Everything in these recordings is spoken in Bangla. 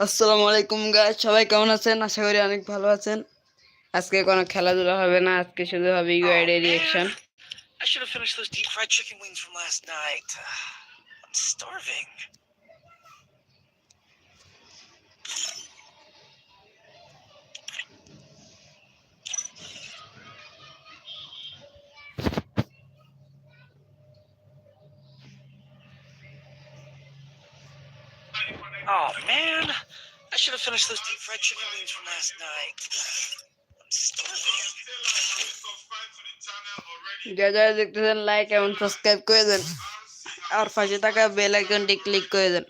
আসসালামু আলাইকুম গাছ সবাই কেমন আছেন আশা করি অনেক ভালো আছেন আজকে কোনো খেলাধুলা হবে না আজকে শুধু হবে UID reaction I should have finished those deep fried chicken wings from last night. I'm starving. Oh man, I should have finished those deep fried chicken wings from last night. I'm starving. যা যারা দেখতেছেন লাইক এবং সাবস্ক্রাইব করে দেন আর পাশে থাকা বেল আইকনটি ক্লিক করে দেন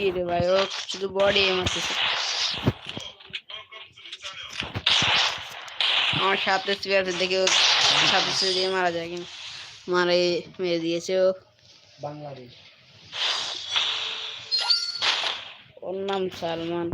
কি রে ভাই? ও শুধু বডি the channel. আমার সাথে আছে দেখে ও সাথে দিয়ে মারা যায় কিনা মারে মেরে দিয়েছে ও। বাংলাদেশ। ওর নাম সালমান।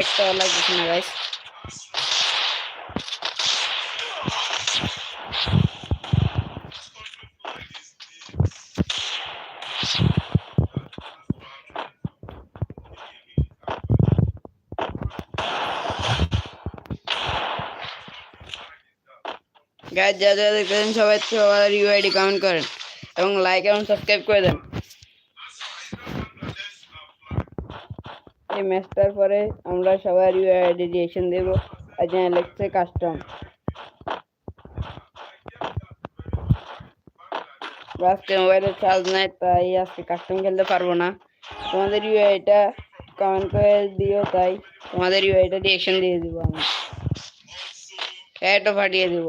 একটা লাগছে না গাইস গাইস যা যা দেখতেছেন সবাই সবার ইউআইডি কমেন্ট করেন এবং লাইক এবং সাবস্ক্রাইব করে দেন। এই ম্যাচটার পরে আমরা ইউআইডি রিয়েকশন দেবো। আজ লেগছে কাস্টম আজকে মোবাইলে চার্জ নাই, তাই আজকে কাস্টম খেলতে পারব না। তোমাদের ইউআইটা কমেন্ট করে দিও, তাই তোমাদের ইউআইটা রিয়েকশন দিয়ে দিব আমি। এটা পাঠিয়ে দিব।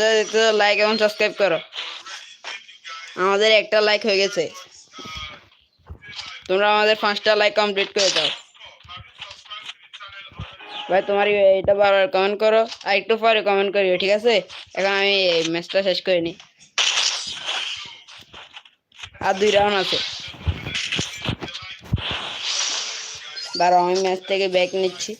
যা দেখতে লাইক এবং সাবস্ক্রাইব করো। আমাদের একটা লাইক হয়ে গেছে। তোমরা আমাদের পাঁচটা লাইক কমপ্লিট করে দাও। ভাই, তোমার এটা বারবার কমেন্ট করো, আর একটু পরে কমেন্ট করিও, ঠিক আছে? এখন আমি ম্যাচটা শেষ করে নিই আর দুই রাউন্ড আছে। দাঁড়াও আমি ম্যাচ থেকে ব্যাক নিচ্ছি।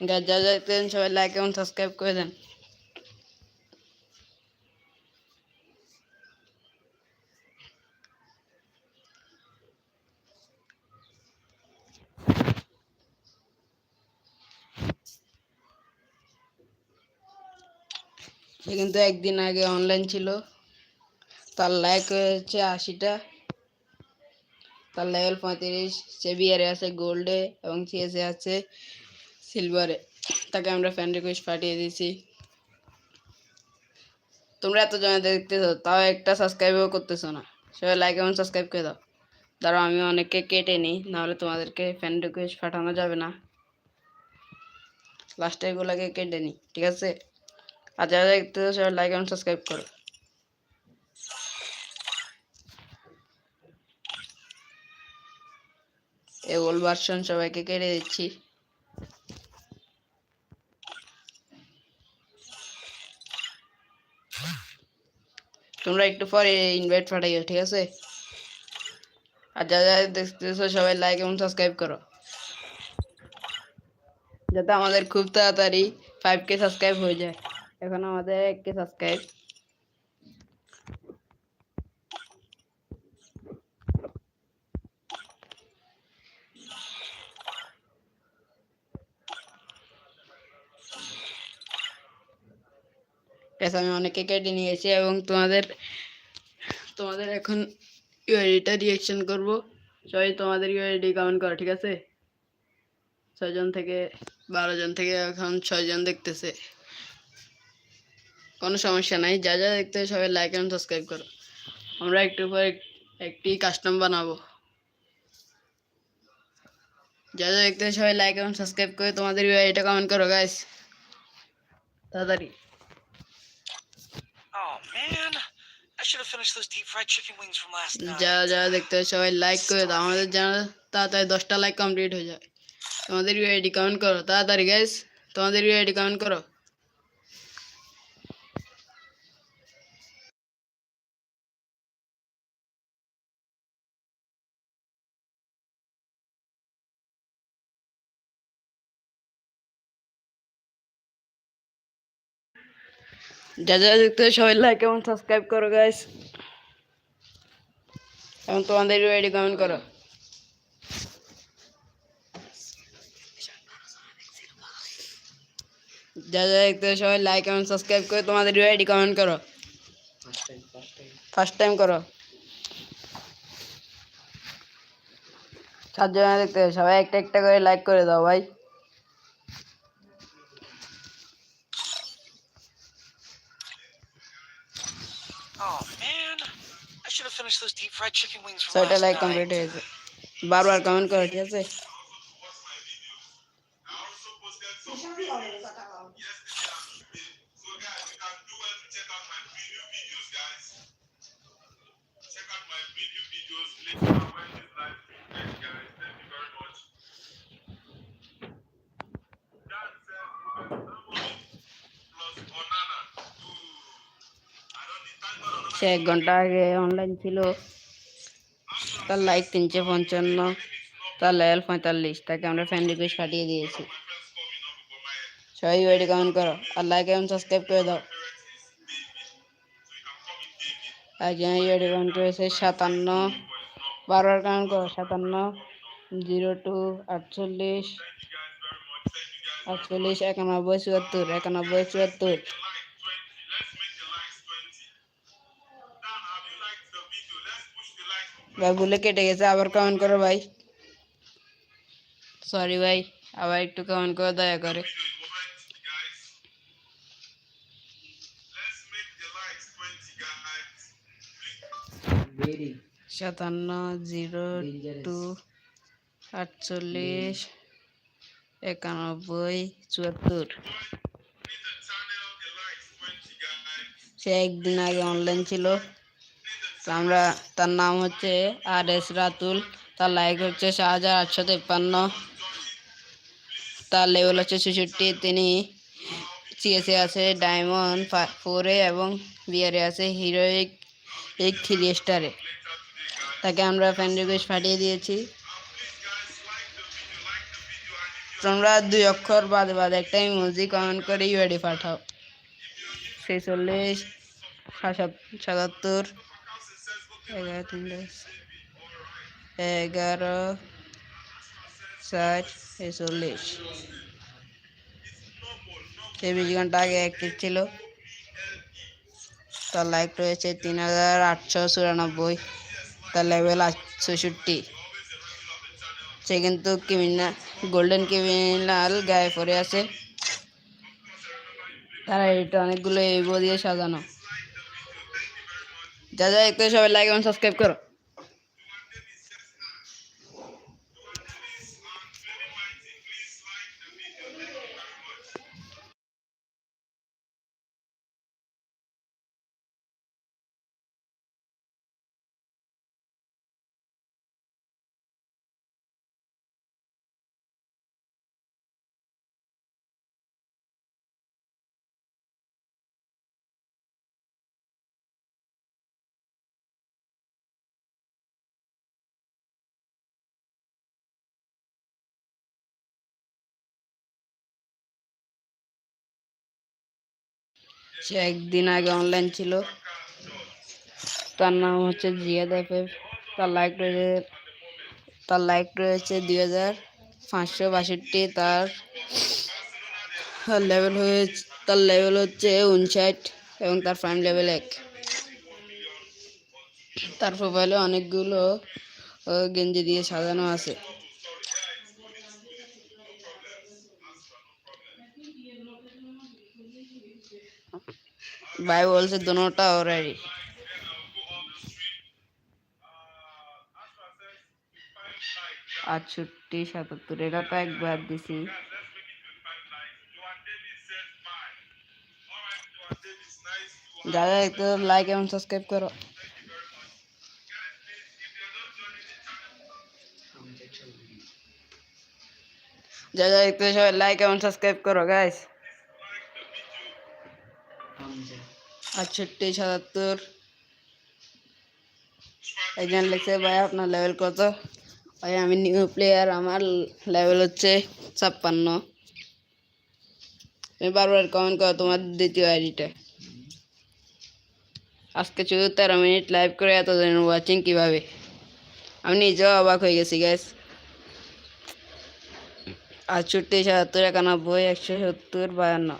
যা যা দেখতেছেন সবাই লাইক এবং সাবস্ক্রাইব করে দেন সে কিন্তু একদিন আগে অনলাইন ছিল তার লাইক হয়েছে আশিটা তার লেভেল পঁয়ত্রিশ সে বিয়ারে আছে গোল্ডে এবং সিএসে আছে সিলভারে তাকে আমরা ফ্যান রিকোয়েস্ট পাঠিয়ে দিয়েছি। তোমরা এত জনে দেখতেছো, তাও একটা সাবস্ক্রাইবও করতেছো না। সবাই লাইক এবং সাবস্ক্রাইব করে দাও। দাঁড়াও, আমি অনেককে কেটে নিই, নাহলে তোমাদেরকে ফ্যান রিকোয়েস্ট পাঠানো যাবে না। লাস্টে এগুলোকে কেটে নিই, ঠিক আছে? আর যারা দেখতেছো, সবাই লাইক এবং সাবস্ক্রাইব করো। এই ওল্ড ভার্সন সবাইকে কেটে দিচ্ছি। তোমরা একটু পরে ইনভাইট পাঠাইও ঠিক আছে? আর যা যা দেখতেছো সবাই লাইক এবং সাবস্ক্রাইব করো। যাতে আমাদের খুব তাড়াতাড়ি ফাইভ কে সাবস্ক্রাইব হয়ে যায়। এখন আমাদের এক কে সাবস্ক্রাইব গ্যাস আমি অনেকে কেটে নিয়েছি এবং তোমাদের তোমাদের এখন ইউআইডিটা রিয়েকশন করব। সবাই তোমাদের ইউআইডি কমেন্ট করো, ঠিক আছে? ছয়জন থেকে বারো জন থেকে এখন ছয়জন দেখতেছে। কোনো সমস্যা নাই, যা যা দেখতে সবাই লাইক এবং সাবস্ক্রাইব করো। আমরা একটু পর একটি কাস্টম বানাবো। যা যা দেখতে সবাই লাইক এবং সাবস্ক্রাইব করে তোমাদের ইউআইডিটা কমেন্ট করো গাইস তাড়াতাড়ি। Should have finished those deep fried chicken wings from last night. যা যা দেখতে সবাই লাইক করে দাও। আমাদের চ্যানেল তাড়াতাড়ি দশটা লাইক কমপ্লিট হয়ে যায়। তোমাদের ইউআইডি কমেন্ট করো তাড়াতাড়ি গাইস তোমাদের ইউআইডি কমেন্ট করো। যা যা দেখতে হয় সবাই লাইক এবং সাবস্ক্রাইব করো গাইস এবং তোমাদের ইউআইডি কমেন্ট করো। যা যা দেখতে সবাই লাইক এবং সাবস্ক্রাইব করে তোমাদের ইউআইডি কমেন্ট করো। ফার্স্ট টাইম করো। সাতজন দেখতে সবাই একটা একটা করে লাইক করে দাও, ভাই। Oh man, I should have finished those deep fried chicken wings so like complete is. बार बार कमेंट करो সে এক ঘণ্টা আগে অনলাইন ছিল। তার লাইক তিনশো পঞ্চান্ন, তার লেভেল পঁয়তাল্লিশ, তাকে আমরা ফ্যান রিকোয়েস্ট পাঠিয়ে দিয়েছি। সবাই ওয়েটি কমেন্ট করো আর লাইক এবং সাবস্ক্রাইব করে দাও। একজন ওয়েটি কমেন্ট করেছে সাতান্ন, বারবার কমেন্ট করো সাতান্ন জিরো টু আটচল্লিশ আটচল্লিশ, একানব্বই, চুয়াত্তর একানব্বই, চুয়াত্তর। ভাই ভুলে কেটে গেছে আবার কমেন্ট করো ভাই। সরি ভাই আবার একটু কমেন্ট করে দয়া করে। সাতান্ন জিরো টু আটচল্লিশ একানব্বই চুয়াত্তর। সে একদিন আগে অনলাইন ছিল। আমরা তার নাম হচ্ছে আর এস রাতুল, তার লাইক হচ্ছে সাত হাজার আটশো তেপ্পান্ন। তার লেভেল হচ্ছে ছেষট্টি। তিনি সিএসএ আছে ডায়মন্ড ফোরে এবং বিয়ারে আছে হিরোইক এক থ্রি স্টারে তাকে আমরা ফ্যান রিকোয়েস্ট পাঠিয়ে দিয়েছি। তোমরা দুই অক্ষর বাদে বাদে একটা ইমোজি কমেন্ট করে ইউআইডি পাঠাও। ছেচল্লিশ সাতাত- সাতাত্তর এগারো তিন দশ এগারো ষাট ছেচল্লিশ চব্বিশ ঘণ্টা আগে অ্যাক্টিভ ছিল তার লাইক রয়েছে তিন হাজার আটশো চুরানব্বই তার লেভেল ছষট্টি সে কিন্তু ক্রিমিনাল গোল্ডেন ক্রিমিনাল গায়ে পড়ে আছে তারা এটা অনেকগুলো এইবো দিয়ে সাজানো যা যা একটু সবাই লাইক এবং সাবস্ক্রাইব সে একদিন আগে অনলাইন ছিল। তার নাম হচ্ছে জিয়াদ এফএফ তার লাইক রয়েছে তার লাইক রয়েছে দুই হাজার পাঁচশো বাষট্টি। তার লেভেল হয়েছে তার লেভেল হচ্ছে উনষাট এবং তার প্রাইম লেভেল এক। তার প্রোফাইলে অনেকগুলো গেঞ্জি দিয়ে সাজানো আছে। ভাই বলছে দোনোটা অলরেডি আটষট্টি, সাতাত্তর, এটা তো একবার দিছি। যারা একটু লাইক এবং সাবস্ক্রাইব করো। যারা একটু সবাই লাইক এবং সাবস্ক্রাইব করো গাইস আটষট্টি, সাতাত্তর। একজন লিখছে ভাই, আপনার লেভেল কত? ভাই, আমি নিউ প্লেয়ার আমার লেভেল হচ্ছে ছাপ্পান্ন। তুমি বারবার কমেন্ট করো তোমার দ্বিতীয় আইডিটা আজকে শুধু তেরো মিনিট লাইভ করে এতদিন ওয়াচিং কীভাবে? আমি নিজেও অবাক হয়ে গেছি গ্যাস আটষট্টি, সাতাত্তর, একানব্বই, একশো সত্তর, বায়ান্ন।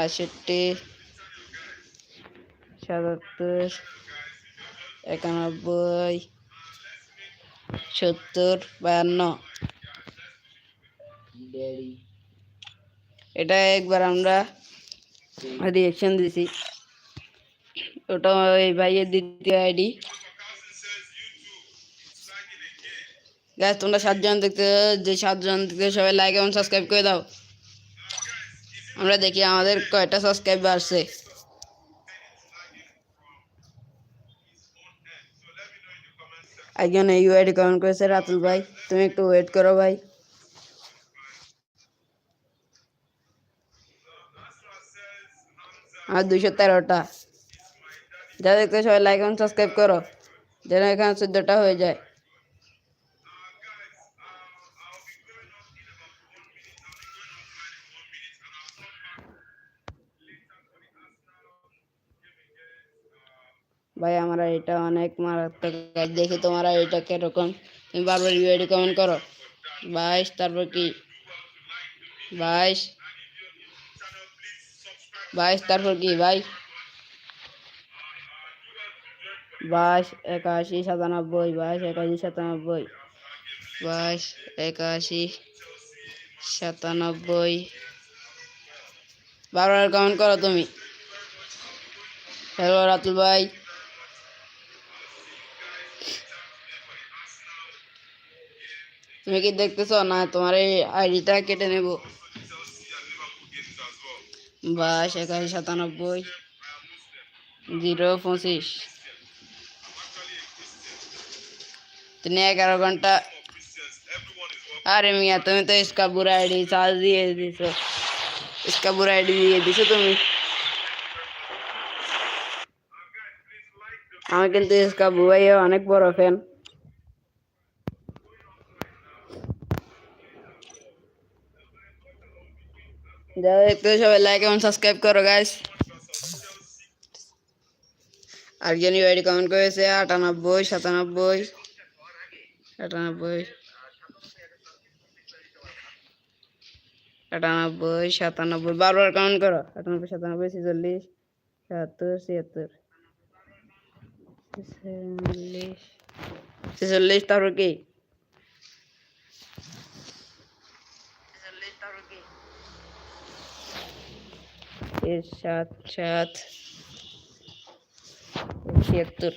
আটষট্টি সাতাত্তর, একানব্বই, সত্তর, বায়ান্ন। এটা একবার আমরা রিয়েকশন দিছি। ওটা ওই ভাইয়ের দ্বিতীয় আইডি। গাছ তোমরা সাতজন দেখতে, যে সাতজন দেখতে সবাই লাইক এবং সাবস্ক্রাইব করে দাও। আমরা দেখি আমাদের কয়টা সাবস্ক্রাইব বাড়ছে একজন ইউআইডি কমেন্ট করেছে, রাতুল ভাই, তুমি একটু ওয়েট করো ভাই। আর দুইশো তেরোটা। যা দেখতে সবাই লাইক এবং সাবস্ক্রাইব করো, যেন এখানে চোদ্দোটা হয়ে যায়। ভাই, আমার এটা অনেক মারাত্মক দেখি। তোমার এটা কীরকম? তুমি বারবার ইউআইডি কমেন্ট করো। বাইশ তারপর কি? বাইশ বাইশ তারপর কি? ভাই বাইশ একাশি সাতানব্বই বাইশ একাশি সাতানব্বই বাইশ একাশি সাতানব্বই। বারবার কমেন্ট করো তুমি। হ্যালো রাতুল ভাই। তুমি কি দেখতেছো না তোমার এই আইডিটা কেটে নেব বাইশ একাশি সাতানব্বই জিরো পঁচিশ তুমি এগারো ঘন্টা আরে মিয়া তুমি তো इसका बुरा आईडी চার্জ দিয়ে দিছো इसका बुरा आईडी দিয়ে দিছো তুমি আমি কিন্তু इसका বুয়াইয়ের অনেক বড় ফ্যান যারা দেখতে সবাই লাইক এবং সাবস্ক্রাইব করো গাইস আরেকজন ইউআইডি কমেন্ট করেছে আটানব্বই সাতানব্বই আটানব্বই আটানব্বই সাতানব্বই বারবার কমেন্ট করো আটানব্বই সাতানব্বই ছেচল্লিশ সাতাত্তর ছিয়াত্তর ছেচল্লিশ ছেচল্লিশ তারপর কি এর সাত সাত ছিয়াত্তর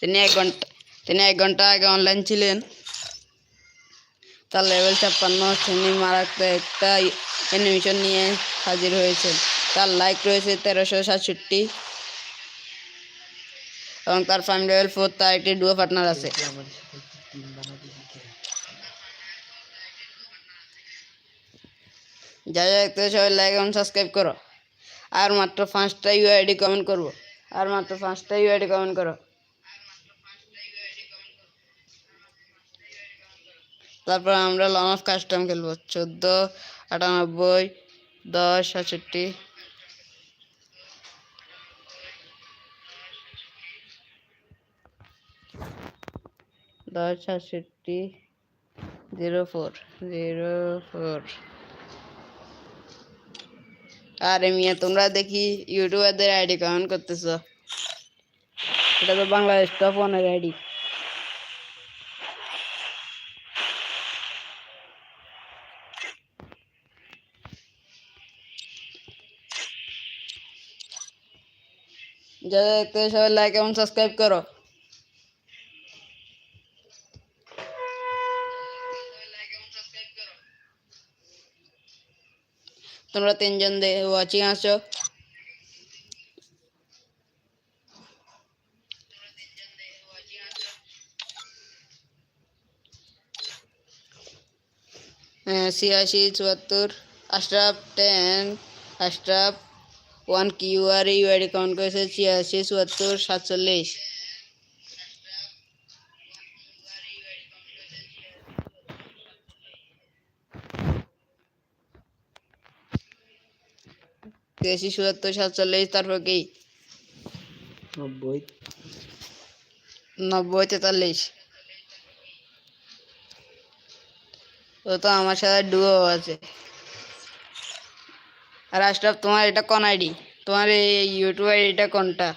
তিনি এক ঘণ্টা, তিনি এক ঘণ্টা আগে অনলাইন ছিলেন। তার লেভেল ছাপ্পান্ন তিনি মারাত্মক একটা অ্যানিমেশন নিয়ে হাজির হয়েছেন তার লাইক রয়েছে তেরোশো সাতষট্টি। এবং তার ফাইম লেভেল ফোর তার একটি ডুয়ো পার্টনার আছে। যা যা দেখতে সবাই লাইক এবং সাবস্ক্রাইব করো। আর মাত্র পাঁচটা ইউআইডি কমেন্ট করব। আর মাত্র পাঁচটা ইউআইডি কমেন্ট করো। তারপর আমরা লন অফ কাস্টম খেলব। চোদ্দ, আটানব্বই, দশ, সাতষট্টি। দশ, সাতষট্টি জিরো ফোর জিরো ফোর আরে মিয়া, তোমরা দেখি ইউটিউবারদের আইডি কমেন্ট করতেছো? এটা তো বাংলাদেশ টপ ওয়ানের আইডি। যারা দেখতে সবাই লাইক এবং সাবস্ক্রাইব করো। তোমরা তিনজন ওয়াচিং আছো হ্যাঁ, ছিয়াশি চুয়াত্তর Ashraf ten Ashraf one Q R UID count করেছে ছিয়াশি চুয়াত্তর ছিয়াশি চুয়াত্তর সাতচল্লিশ তারপর কি? নব্বই। নব্বই তেতাল্লিশ। ও তো আমার সাথে ডুয়ো আছে। আর আশরাফ তোমার এটা কোন আইডি তোমার এই ইউটিউব আইডিটা কোনটা?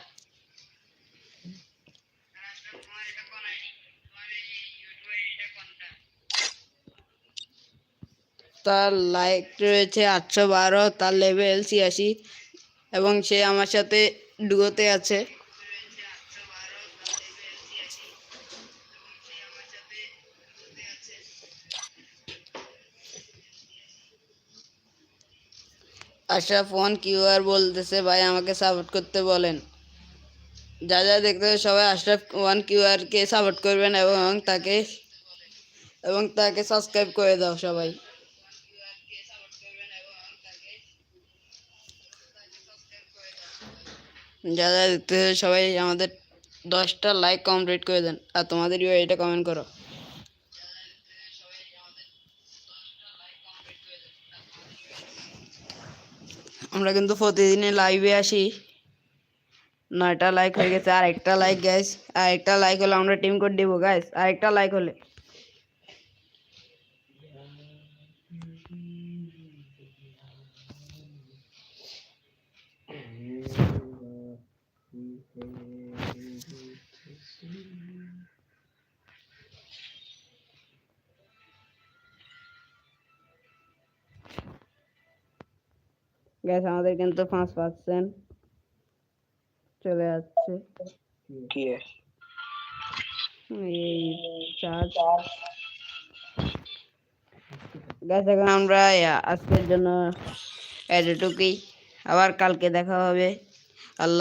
তার লাইক রয়েছে আটশো বারো, তার লেভেল ছিয়াশি এবং সে আমার সাথে ডুয়োতে আছে। আশরাফ ওয়ান কিউআর বলতেছে, ভাই, আমাকে সাপোর্ট করতে বলেন। যা যা দেখতে সবাই আশরাফ ওয়ান কিউআর কে সাপোর্ট করবেন এবং তাকে এবং তাকে সাবস্ক্রাইব করে দাও সবাই। যা যা দেখতে সবাই আমাদের দশটা লাইক কমপ্লিট করে দেন। আর তোমাদের এটা কমেন্ট করো। আমরা কিন্তু প্রতিদিনে লাইভে আসি। নয়টা লাইক হয়ে গেছে আর একটা লাইক গ্যাস আর একটা লাইক হলে আমরা টিম কোড দিব গাইস আর একটা লাইক হলে। গ্যাস আমাদের কিন্তু পাঁচ পার্সেন্ট চলে যাচ্ছে। এই চার্জ গ্যাস এখন আমরা আজকের জন্য এতটুকুই আবার কালকে দেখা হবে। আল্লাহ